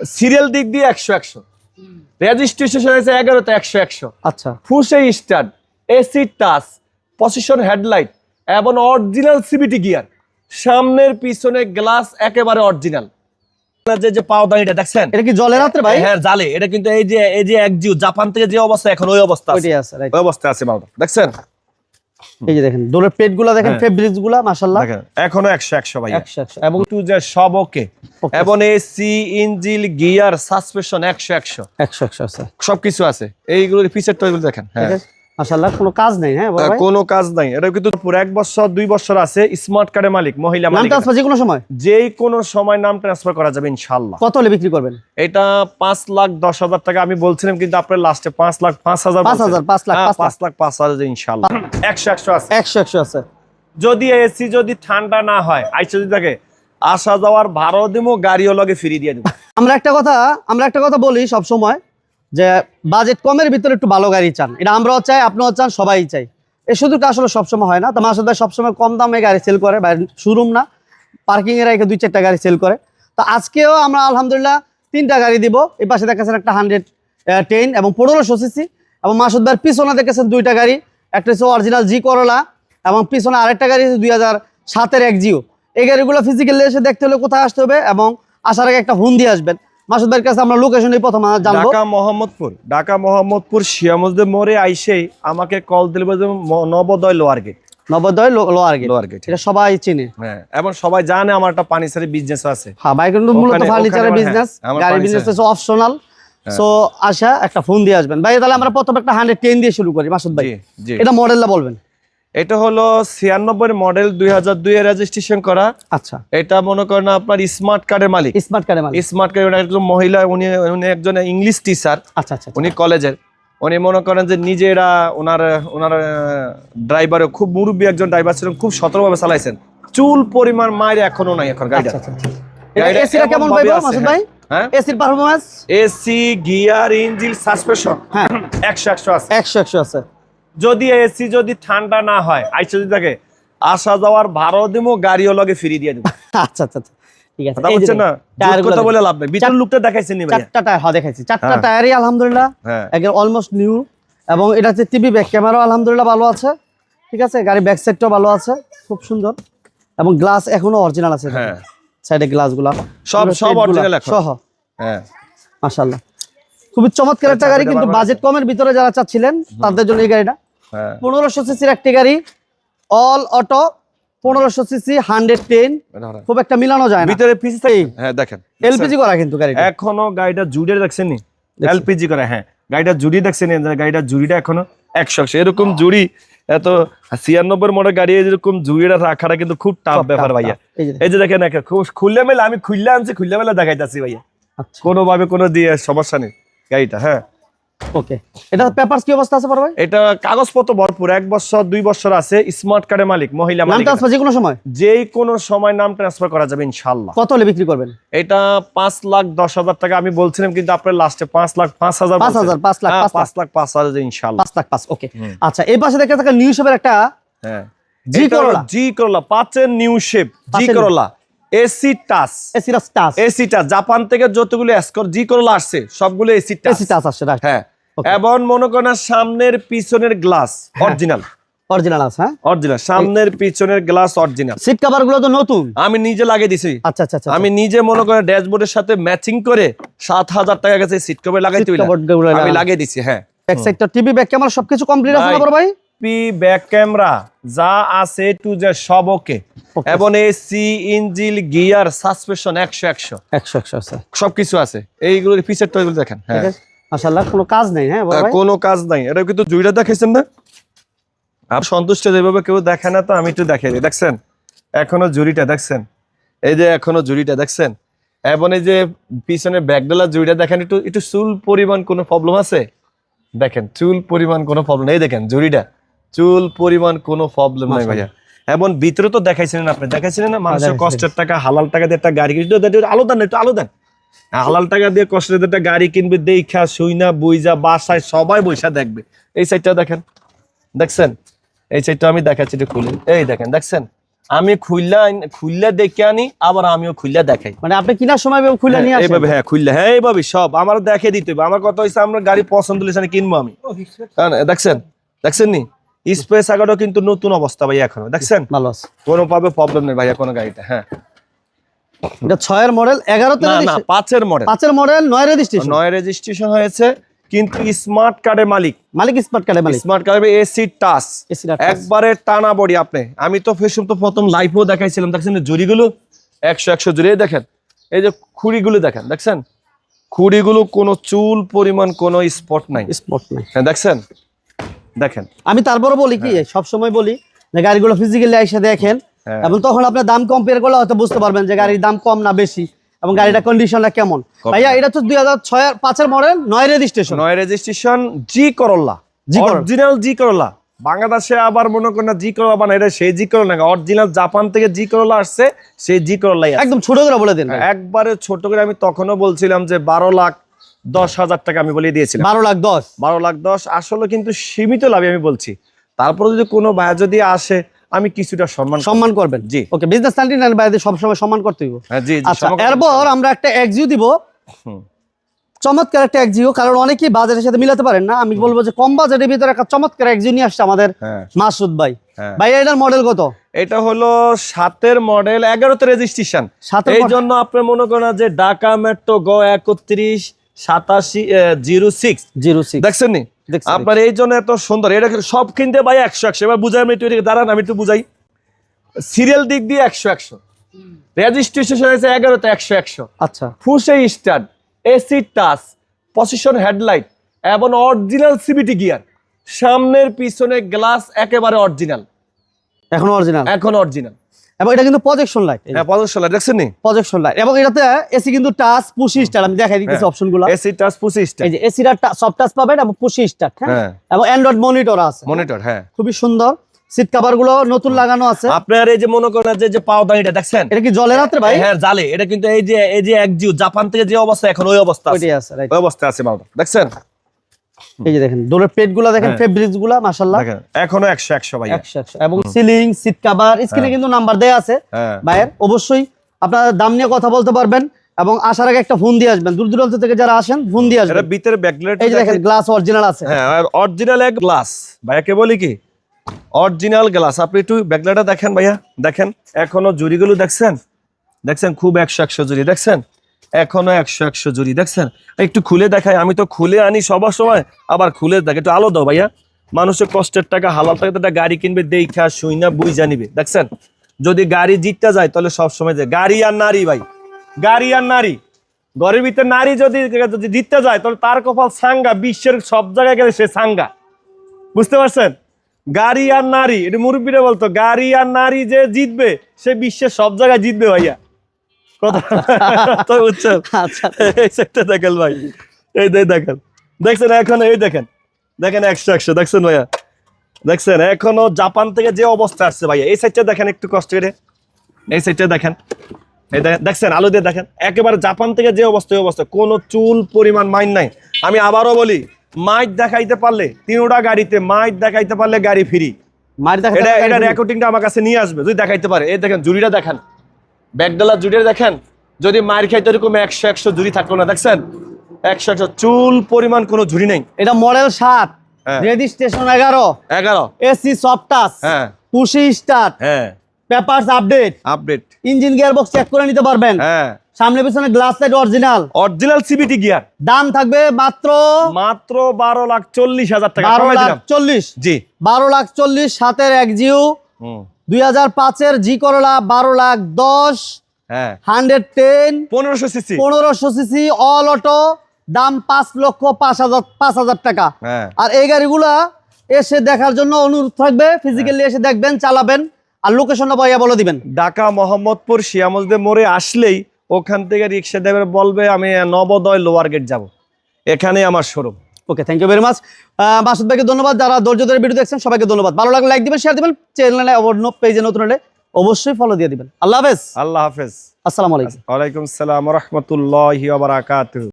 Serial দিক দিয়ে একশো একশো। রেজিস্ট্রেশন হয়েছে এগারোতে একশো একশো। আচ্ছা। Push start AC touch position headlight এবং অরিজিনাল সিবিটি গিয়ার। সামনের পিছনে গ্লাস একেবারে অরিজিনাল। যে যে পাওদানিটা দেখছেন? এটা কি জলের ভাই? হ্যাঁ জালে। এটা কিন্তু এই যে এই যে এক জিও জাপান থেকে যে অবস্থা এখন ওই অবস্থা আছে। ওই অবস্থা আছে মালটা দেখছেন? এই যে দেখেন দোলের পেটগুলা দেখেন ফেব্রিক ফেব্রিক্সগুলা মাশাআল্লাহ। দেখেন এখনও একশো একশো ভাই একশো একশো। এবং টু যে সব ওকে এবং এসি ইঞ্জিল গিয়ার সাসপেনশন একশো একশো। একশো একশো আছে। সবকিছু আছে। এইগুলোর পিসের টয়গুলো দেখেন হ্যাঁ। মাশাআল্লাহ কোনো কাজ নেই হ্যাঁ ভাই? কোনো কাজ নাই। এটা কিন্তু পুরো এক বছর দুই বছর আছে স্মার্ট কার্ডের মালিক মহিলা নাম ট্রান্সফার যে কোনো সময়? কোনো সময় নাম ট্রান্সফার করা যাবে কত হলে বিক্রি করবেন? এটা লাখ দশ হাজার টাকা আমি বলছিলাম কিন্তু আপনার লাস্টে লাখ হাজার হাজার, লাখ, হ্যাঁ, লাখ। পাঁচ হাজার ইনশাল্লাহ একশো একশো আছে। একশো একশো আছে। যদি এসি যদি ঠান্ডা না হয় আইসা যদি থাকে আসা যাওয়ার ভাড়াও দিব গাড়িও লগে ফ্রি দিয়ে দিব আমরা একটা কথা আমরা একটা কথা বলি সব সময় যে বাজেট কমের ভিতরে একটু ভালো গাড়ি চান। এটা আমরাও চাই, আপনিও চান, সবাই চাই। এই শুধুটা আসলে সবসময় হয় না। তো মাসুদ ভাই সবসময় কম দামে গাড়ি সেল করে শোরুম না পার্কিং এ রেখে দুই চারটা গাড়ি সেল করে। তো আজকেও আমরা আলহামদুলিল্লাহ তিনটা গাড়ি দিব। এই পাশে দেখাচ্ছেন একটা হান্ড্রেড টেন এবং পনেরোশো সিসি এবং মাসুদ ভাইয়ের পিছনে দেখেছেন দুইটা গাড়ি। একটা হচ্ছে অরিজিনাল জি করলা এবং পিছনে আরেকটা গাড়ি হচ্ছে দুই হাজার সাতের এক জিও এই গাড়িগুলো ফিজিক্যালি এসে দেখতে হলে কোথায় আসতে হবে এবং আসার আগে একটা ফোন দিয়ে আসবেন। মাসুদ ভাইয়ের কাছে আমরা লোকেশনই প্রথম জানব। ঢাকা মোহাম্মদপুর। ঢাকা মোহাম্মদপুর মোড়ে আইসেই আমাকে কল দিলে Nabodoy lower gate Nabodoy lower gate lower gate এটা সবাই চিনে। হ্যাঁ এবং সবাই জানে আমার একটা বিজনেস আছে। হ্যাঁ ভাই কিন্তু মূলত ফার্নিচারের বিজনেস গাড়ি বিজনেস হচ্ছে অপশনাল সো একটা ফোন দিয়ে আসবেন। ভাই তাহলে আমরা প্রথমে একটা হান্ড্রেড টেন দিয়ে শুরু করি মাসুদ ভাই। এটা মডেলটা বলবেন। এটা হলো ছিয়ানব্বই মডেল দুই হাজার দুই এ রেজিস্ট্রেশন করা। আচ্ছা। এটা মনে করেন আপনার স্মার্ট কার্ডের মালিক। স্মার্ট কার্ডে মানে স্মার্ট কার্ড একজন মহিলা উনি উনি একজন ইংলিশ টিচার আচ্ছা আচ্ছা উনি কলেজের। উনি মনে করেন যে নিজেরা ওনার ওনার ড্রাইভারও খুব মুরব্বী একজন ড্রাইভার ছিলেন খুব সতর্কভাবে চালাইছেন। চুল পরিমাণ মায়ের এখনও নাই এখন গাড়িটা আচ্ছা আচ্ছা গাড়িটা এসিটা কেমন আছে, মাসুদ ভাই? হ্যাঁ। এসির performance AC gear engine suspension হ্যাঁ। একশো একশো আছে। একশো একশো আছে। যদি এসি যদি ঠান্ডা না হয় আইসা যদি থাকে আসা যাওয়ার ভাড়াও দিব গাড়িও লগে ফ্রি দিয়ে দিব আচ্ছা আচ্ছা আচ্ছা। ঠিক আছে না? কথা বলে লাভ নেই। ভিতর লুকটা দেখাইছেন নি ভাইয়া? চারটা টায়ার হ্যাঁ দেখাইছি। চারটা হ্যাঁ। টায়ারই আলহামদুলিল্লাহ হ্যাঁ। একদম অলমোস্ট নিউ এবং এটা টিভি ব্যাক ক্যামেরাও আলহামদুলিল্লাহ ভালো আছে। ঠিক আছে গাড়ি ব্যাক সাইডটাও ভালো আছে খুব সুন্দর। এবং গ্লাস এখনও অরিজিনাল আছে সাইডে গ্লাসগুলো সব সব অরিজিনাল এখন। সহ। হ্যাঁ। মাশাআল্লাহ। খুবই চমৎকার একটা গাড়ি কিন্তু বাজেট কমের ভিতরে যারা চাচ্ছিলেন তাদের জন্য এই গাড়িটা। পনেরোশো সিসির একটি গাড়ি অল অটো পনেরোশো সিসি হান্ড্রেড টেন খুব একটা মিলানো যায় ভিতরে হ্যাঁ দেখেন। এলপিজি করা কিন্তু গাড়িটা। এখনও গাড়িটা জুড়ে দেখছেন এলপিজি করে হ্যাঁ। গাড়িটা জুড়ি দেখছেন নি? গাড়িটা জুড়িটা এখনও একশো একশো। এরকম জুড়ি এত ছিয়ানব্বই মডেল গাড়ি এরকম জুড়িটা রাখাটা কিন্তু খুব টাফ ব্যাপার ভাইয়া। এই যে দেখেন। খুব খুললে মেলা আমি খুললে আনছি খুললে মেলে দেখাইতেছি ভাইয়া। আচ্ছা। কোনোভাবে কোনো দিয়ে সমস্যা নেই গাড়িটা হ্যাঁ। ওকে এটা পেপারস কি অবস্থা আছে বড় ভাই? এটা কাগজপত্র ভরপুর এক বছর দুই বছর আছে স্মার্ট কার্ডের মালিক মহিলা নাম ট্রান্সফার যে কোনো সময়? কোনো সময় নাম ট্রান্সফার করা যাবে ইনশাল্লাহ কত হলে বিক্রি করবেন? এটা লাখ দশ হাজার টাকা আমি বলছিলাম কিন্তু আপনার লাস্টে পাঁচ লাখ পাঁচ হাজার পাঁচ হাজার, পাঁচ লাখ, হ্যাঁ, লাখ। হাজার লাখ ওকে আচ্ছা এই পাশে দেখে থাকা নিউ শেপের একটা হ্যাঁ। জি এটা করলা। জি করলা পাঁচের new shape G Corolla AC touch AC touch AC touch Japan থেকে যতগুলো এসকর জি করলা আসছে সবগুলো এসি টাচ এসি টাচ আসছে রাইট হ্যাঁ. এবং মনে করেন সামনের পিছনের গ্লাস। অরিজিনাল অরিজিনাল আছে অরিজিনাল সামনের পিছনের গ্লাস অরিজিনাল সিট কভারগুলো তো নতুন। আমি নিজে লাগিয়ে দিছি। আচ্ছা আচ্ছা আচ্ছা আমি নিজে মনে করেন ড্যাশবোর্ডের সাথে ম্যাচিং করে সাত হাজার টাকা গেছে সিট কভার cover গুলো আমি লাগিয়ে দিছি হ্যাঁ। ব্যাক সাইডটা টিভি ব্যাক ক্যামেরা সবকিছু কমপ্লিট আছে না ভাই। পি ব্যাক ক্যামেরা যা আছে টু যে সব ওকে. এবং এসি ইঞ্জিল গিয়ার সাসপেনশন একশো একশো। একশো একশো আছে সবকিছু আছে। এইগুলোর টয়গুলো দেখেন হ্যাঁ। মাশাআল্লাহ কোনো কাজ নেই হ্যাঁ বড় ভাই? কোনো কাজ নাই। এটা কিন্তু জুইটা দেখাইছেন না? আর সন্তুষ্ট যেভাবে কেউ দেখে না তো আমি একটু দেখাই দিই। দেখছেন? এখনও জুড়িটা দেখছেন? এই যে এখনও জুড়িটা দেখছেন? এবং এই যে পিছনে ব্যাগডালা জুড়িটা দেখেন একটু একটু চুল পরিমাণ কোনো প্রবলেম আছে? দেখেন চুল পরিমাণ কোনো প্রবলেম এই দেখেন জুড়িটা। চুল পরিমাণ কোনো প্রবলেম নাই ভাইয়া। এবং ভিতরে তো দেখাইছিলেন আপনি। দেখাইছিলেন না? মানুষের কষ্টের টাকা হালাল টাকা দিয়ে একটা গাড়ি আলো দেন একটু আলো দেন। হালাল টাকা দিয়ে কষ্টের একটা গাড়ি কিনবে দেখা শুইনা বুইজা বাসায় সবাই বৈশা দেখবে। এই সাইডটা দেখেন। দেখছেন? এই সাইডটা আমি দেখাচ্ছি একটু খুলে এই দেখেন দেখছেন? আমি খুললা খুললা দেখে আনি আবার আমিও খুললা দেখাই। মানে আপনি কিনার সময় এভাবে খুলে নিয়ে হ্যাঁ, আসেন? এইভাবে হ্যাঁ খুললা। হ্যাঁ এইভাবে সব। আমার দেখে দিতে হবে। আমার কথা হচ্ছে আমরা গাড়ি পছন্দ হলে সেখানে কিনবো আমি। হ্যাঁ, দেখছেন? দেখছেন নি? স্পেস আগারও কিন্তু নতুন অবস্থা ভাই এখনও। দেখছেন? ভালো আছে। কোনো পাবে প্রবলেম নেই ভাইয়া কোনো গাড়িটা হ্যাঁ। এটা ছয়ের মডেল এগারোতে না না পাঁচের মডেল। পাঁচের মডেল নয় রেজিস্ট্রেশন নয় রেজিস্ট্রেশন হয়েছে কিন্তু স্মার্ট কার্ডের মালিক। মালিক স্মার্ট কার্ডে মালিক। স্মার্ট কার্ডের এসি টাচ। একবারে টানা বডি আপনি। আমি তো ফেসবুক তো প্রথম লাইভও দেখাইছিলাম দেখছেন জুড়িগুলো? একশো একশো জুড়ে দেখেন। এই যে খুঁড়িগুলো দেখেন দেখছেন? খুঁড়িগুলো কোনো চুল পরিমাণ কোনো স্পট নাই। স্পট নাই। হ্যাঁ দেখছেন? দেখেন। আমি তারপরে বলি কি সব সময় বলি গাড়িগুলো ফিজিক্যালি এসে দেখেন হ্যাঁ। এবং তখন আপনার দাম কম্পেয়ার করলে হয়তো বুঝতে পারবেন যে গাড়ির দাম কম না বেশি এবং গাড়িটা কন্ডিশনটা কেমন। ভাইয়া এটা তো দুই হাজার ছয় পাঁচের মডেল নয় রেজিস্ট্রেশন নয় রেজিস্ট্রেশন জি করল্লা জি অরিজিনাল জি করল্লা বাংলাদেশে আবার মনে করেন জি করলা বানায় এটা সেই জি করলা না অরিজিনাল জাপান থেকে জি করলা আসছে সেই জি করলাই একদম ছোট করে বলে দিন একবারে ছোট করে আমি তখনও বলছিলাম যে বারো লাখ দশ হাজার টাকা আমি বলে দিয়েছিলাম। বারো লাখ দশ। বারো লাখ দশ আসলে কিন্তু সীমিত লাভে আমি বলছি। তারপরে যদি কোনো ভাই যদি আসে আমি কিছুটা সম্মান সম্মান করবেন। জি। ওকে বিজনেস নাইনটি বাইরে সবসময় সম্মান করতে হইব। হ্যাঁ জি আচ্ছা এরপর আমরা একটা এক্সিও দিব। চমৎকার একটা এক্সিও কারণ অনেকেই বাজারের সাথে মিলাতে পারেন না। আমি বলব যে কম বাজেটের ভিতরে একটা চমৎকার এক্সিও নিয়ে আসছে আমাদের হ্যাঁ। মাসুদ ভাই। হ্যাঁ। ভাই এটার মডেল কত? এটা হলো সাতের মডেল এগারোতে রেজিস্ট্রেশন এই জন্য আপনি মনে করেন যে ঢাকা মেট্রো গ একত্রিশ সাতাশি জিরো সিক্স জিরো সিক্স দেখছেন নি? আপনার এই জন্য এত সুন্দর। এটা সব কিনতে ভাই একশো একশো। এবার বুঝাই আমি একটু দাঁড়ান আমি একটু বুঝাই। সিরিয়াল দিক দিয়ে একশো একশো। রেজিস্ট্রেশন হয়েছে এগারোতে একশো একশো। আচ্ছা। Push start. AC touch position headlight এবং অরিজিনাল সিবিটি গিয়ার সামনের পিছনে গ্লাস একেবারে অরিজিনাল এখন অরিজিনাল এখন অরিজিনাল এবং এটা কিন্তু প্রজেকশন লাইট হ্যাঁ পজিশন দেখছেন নি? প্রজেকশন লাইট এবং এটাতে এসি কিন্তু টাচ পুশি স্টার আমি দেখাই দিতেছি। অপশনগুলো এসি টাচ ফুসে এই যে এসিটা সফট টাচ পাবেন এবং পুশি স্টার্ট হ্যাঁ? হ্যাঁ। এবং অ্যান্ড্রয়েড মনিটর আছে। মনিটর হ্যাঁ। খুবই সুন্দর। সিট কভারগুলো নতুন লাগানো আছে। আপনার এই যে মনে করেন যে পাওদানিটা দেখছেন? এটা কি জলের রাত্রে ভাই? হ্যাঁ জালে এটা কিন্তু এই যে এই যে একজিও জাপান থেকে যে অবস্থা এখন ওই অবস্থা আছে। ওই অবস্থা আছে দেখছেন? এই যে দেখেন প্লেটগুলো দেখেন হ্যাঁ। ফেব্রিক্সগুলা দেখেন এখনও একশো একশো ভাই একশো একশো। এবং সিলিং সিট কভার স্ক্রিনে কিন্তু নাম্বার দেয়া আছে। হ্যাঁ। ভাইয়ের অবশ্যই আপনারা দাম নিয়ে কথা বলতে পারবেন এবং আসার আগে একটা ফোন দিয়ে আসবেন। দূর দূরান্ত থেকে যারা আসেন ফোন দিয়ে আসবেন। ভিতরে ব্যাকলাইট এই যে দেখেন গ্লাস অরিজিনাল আছে। হ্যাঁ অরিজিনাল এক গ্লাস ভাইয়াকে বলি কি? অরিজিনাল গ্লাস আপনি একটু ব্যাকলাইটটা দেখেন ভাইয়া। দেখেন এখনও জুড়িগুলো দেখছেন? দেখছেন খুব একশো একশো জুড়ি। দেখছেন? এখনও একশো একশো জুড়ি, দেখছেন? একটু খুলে দেখাই, আমি তো খুলে আনি সবার সময়, আবার খুলে দেখ, একটু আলো দাও ভাইয়া। মানুষের কষ্টের টাকা, হালাল টাকা, একটা গাড়ি কিনবে দেখা শুই না বুঝ জানিবে দেখছেন? যদি গাড়ি জিততে যায়, তাহলে সব সময় যায়। গাড়ি আর নারী ভাই, গাড়ি আর নারী। ঘরের ভিতরে নারী যদি যদি জিততে যায়, তাহলে তার কপাল সাঙ্গা, বিশ্বের সব জায়গায় গেলে সে সাঙ্গা। বুঝতে পারছেন? গাড়ি আর নারী, এটা মুরব্বীরা বলতো, গাড়ি আর নারী যে জিতবে, সে বিশ্বের সব জায়গায় জিতবে ভাইয়া। কথা তো বুঝছেন আচ্ছা এই সেটটা দেখেন ভাই। এই দেখেন দেখছেন এখন এই দেখেন। দেখেন একশো একশো। দেখছেন ভাইয়া? দেখছেন? এখনও জাপান থেকে যে অবস্থা আসছে ভাইয়া এই সাইডটা দেখেন একটু কষ্ট করে। এই সাইডটা দেখেন। এই দেখছেন? আলু দিয়ে দেখেন। একেবারে জাপান থেকে যে অবস্থা অবস্থা। কোনো চুল পরিমাণ মাইন নাই। আমি আবারও বলি মাইট দেখাইতে পারলে তিনোটা গাড়িতে মাইট দেখাইতে পারলে গাড়ি ফ্রি। এটা রেকর্ডিংটা আমার কাছে নিয়ে আসবে। যদি দেখাইতে পারে। এই দেখেন জুড়িটা দেখেন। ব্যাগডালার জুড়িটা দেখেন? যদি মায়ের খাইতে এরকম একশো একশো জুড়ি থাকল না দেখছেন? একশো একশো চুল পরিমাণ কোনো ঝুড়ি নেই। এটা মডেল সাত। হ্যাঁ। রেজিস্ট্রেশন এগারো। এগারো। AC soft touch. হ্যাঁ। Push start. হ্যাঁ। Papers update. Update. Engine gear box check করে নিতে পারবেন। হ্যাঁ। সামনে পিছনে glass light original. Original CVT gear. দাম থাকবে মাত্র মাত্র বারো লাখ চল্লিশ হাজার টাকা। বারো লাখ চল্লিশ। জি। বারো লাখ চল্লিশ সাতের এক জিও হুম, দুই হাজার পাঁচের জি করলা বারো লাখ দশ হ্যাঁ। হান্ড্রেড টেন পনেরোশো সিসি। পনেরোশো সিসি অল অটো দাম পাঁচ লক্ষ পাঁচ হাজার পাঁচ হাজার টাকা। হ্যাঁ। আর এই গাড়িগুলা এসে দেখার জন্য অনুরোধ থাকবে ফিজিক্যালি এসে দেখবেন চালাবেন আর লোকেশনটা পাইয়া বলে দিবেন। ঢাকা মোহাম্মদপুর শিয়ামজদে মোড়ে আসলেই ওখান থেকে রিক্সা ড্রাইভার বলবে আমি নবোদয় লোয়ার গেট যাব। এখানে আমার showroom okay thank you very much বাসুদ ভাইকে ধন্যবাদ। যারা ধৈর্য ধরে ভিডিও দেখছেন সবাইকে ধন্যবাদ। ভালো লাগলে লাইক দিবেন শেয়ার দিবেন চ্যানেলে পেজে নতুন হলে অবশ্যই ফলো দিয়ে দিবেন। আল্লাহ হাফেজ। আল্লাহ হাফেজ। আসসালামু আলাইকুম। ওয়ালাইকুম সালাম রহমতুল্লাহ বারাকাতুহ।